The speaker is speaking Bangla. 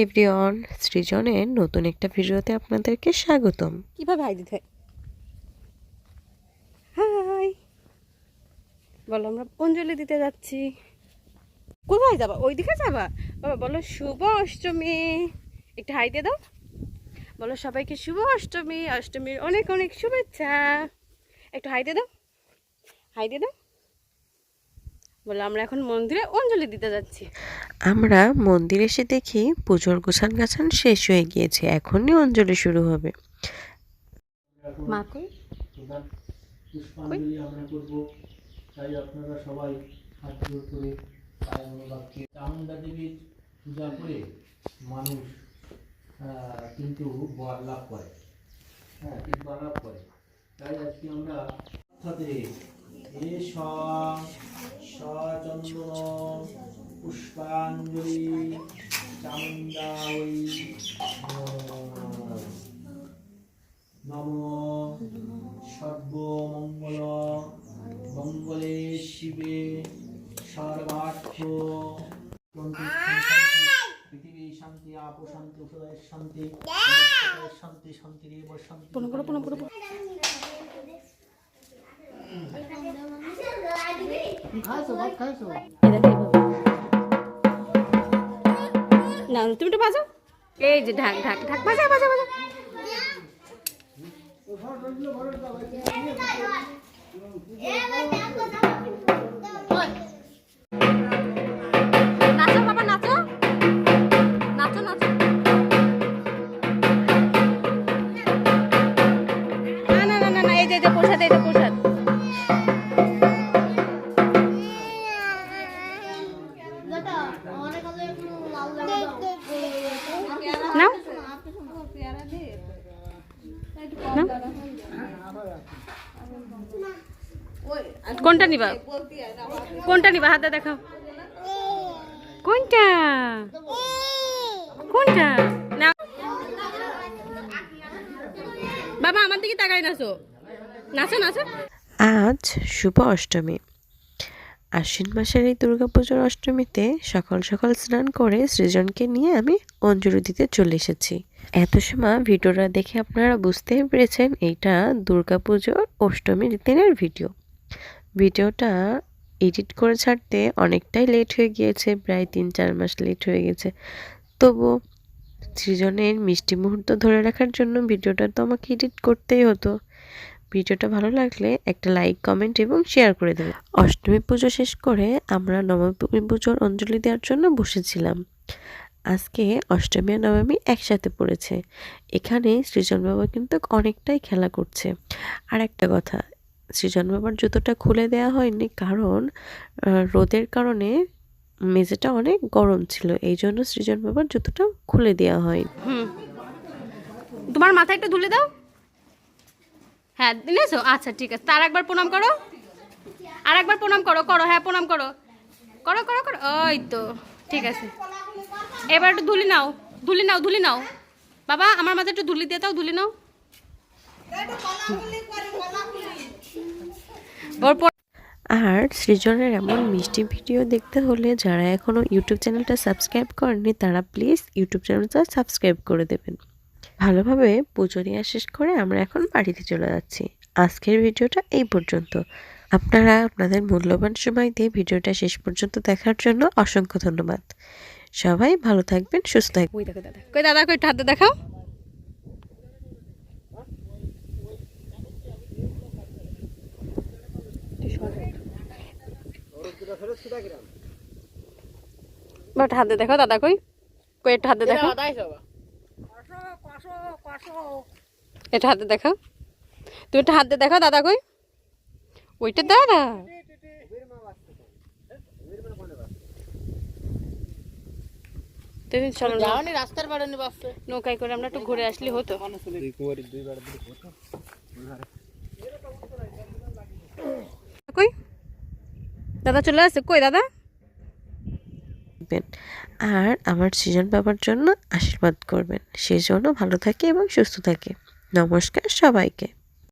এভরিওয়ান, সৃজনের নতুন একটা ভিডিওতে আপনাদেরকে স্বাগতম। কীভাবে হাই দিতে হয়? হাই। বলো, আমরা অঞ্জলি দিতে যাচ্ছি? কোথায় যাবা? ওই দিকে যাবা? বাবা, বলো, শুভ অষ্টমী। একটু হাই দিয়ে দাও। বলো, সবাইকে শুভ অষ্টমী। অষ্টমীর অনেক অনেক শুভেচ্ছা। একটু হাই দিয়ে দাও। হাই দিয়ে দাও। বলো আমরা এখন মন্দিরে অঞ্জলি দিতে যাচ্ছি। আমরা মন্দিরে এসে দেখি পুজোর গোছান গাছান শেষ হয়ে গিয়েছে এখনই অঞ্জলি শুরু হবে। মা কই? পুষ্পাঞ্জলি আমরা করব তাই আপনারা সবাই হাত জোর করে পায়ের অনুবাদকে দেবীর পূজা করে মানুষ কিন্তু বর লাভ করে। হ্যাঁ কিন্তু বর লাভ করে। তাই আজকে আমরা সাথে এ সচন্দন পুষ্পাঞ্জলি চামুণ্ডা ওই নম সর্বমঙ্গল মঙ্গলে শিবে সর্বার্থ। পৃথিবী শান্তি আপ শান্তি শান্তি শান্তি শান্তি শান্তি পুনঃ করো পুনঃ করো তুমি বাজাও। এই যে ঢাক ঢাক ঢাক বাজা বাজা বাজা নাচো বাবা, নাচো। না না না না এই যে নাও। কোনটা নিবা? কোনটা নিবা? হাতে দেখাও কোনটা? কোনটা? না বাবা, আমার দিকে তাকাই নাচো। নাচো নাচো। আজ শুভ অষ্টমী। আশ্বিন মাসের এই দুর্গাপুজোর অষ্টমীতে সকাল সকাল স্নান করে সৃজনকে নিয়ে আমি অঞ্জলি দিতে চলে এসেছি। এত সময় ভিডিওটা দেখে আপনারা বুঝতেই পেরেছেন এইটা দুর্গাপুজোর অষ্টমীর দিনের ভিডিও। ভিডিওটা এডিট করে ছাড়তে অনেকটাই লেট হয়ে গিয়েছে, প্রায় তিন চার মাস লেট হয়ে গেছে। তবু সৃজনের মিষ্টি মুহূর্ত ধরে রাখার জন্য ভিডিওটা তো আমাকে এডিট করতেই হতো। ভিডিওটা ভালো লাগলে একটা লাইক কমেন্ট এবং শেয়ার করে দেবেন। অষ্টমী পুজো শেষ করে আমরা নবমী পুজোর অঞ্জলি দেওয়ার জন্য বসেছিলাম। আজকে অষ্টমী আর নবমী একসাথে পড়েছে। এখানে সৃজন বাবা কিন্তু অনেকটাই খেলা করছে। আর একটা কথা, সৃজন বাবার জুতোটা খুলে দেওয়া হয়নি কারণ রোদের কারণে মেঝেটা অনেক গরম ছিল, এই জন্য সৃজন বাবার জুতোটা খুলে দেওয়া হুম। তোমার মাথায় একটু ধুলে দাও। হ্যাঁ দিনেছো আচ্ছা ঠিক আছে। তার একবার প্রণাম করো। আর একবার প্রণাম করো করো হ্যাঁ প্রণাম করো। করো করো করো। ওই তো, ঠিক আছে। এবার একটু ধুলি নাও ধুলি নাও ধুলি নাও। বাবা, আমার মাথায় একটু ধুলি দিয়ে দাও, ধুলি নাও। ওর আর সৃজনের এমন মিষ্টি ভিডিও দেখতে হলে যারা এখনও ইউটিউব চ্যানেলটা সাবস্ক্রাইব করেননি, তারা প্লিজ ইউটিউব চ্যানেলটা সাবস্ক্রাইব করে দেবেন। ভালোভাবে পুজো দেওয়া শেষ করে আমরা এখন বাড়িতে চলে যাচ্ছি। আজকের ভিডিওটা এই পর্যন্ত। আপনারা আপনাদের মূল্যবান সময় দিয়ে ভিডিওটা শেষ পর্যন্ত দেখার জন্য অসংখ্য ধন্যবাদ। সবাই ভালো থাকবেন সুস্থ থাকবেন। দাদা। কই দাদা কই একটু হাতে দেখাও। বাট হাতে দেখো দাদা কই? কই একটু হাতে দেখো এটা হাতে দেখাও। তুমি একটা হাতে দেখাও দাদা কই? ওইটা দাদা তুমি চলো না। রাস্তার বাড়ানি নৌকায় করে আমরা একটু ঘুরে আসলে হতো। কই? দাদা চলে আসছে। কই দাদা? থাকবেন। আর আমার সৃজন বাবার জন্য আশীর্বাদ করবেন। সেই জন্য ভালো থাকে এবং সুস্থ থাকে। নমস্কার সবাইকে।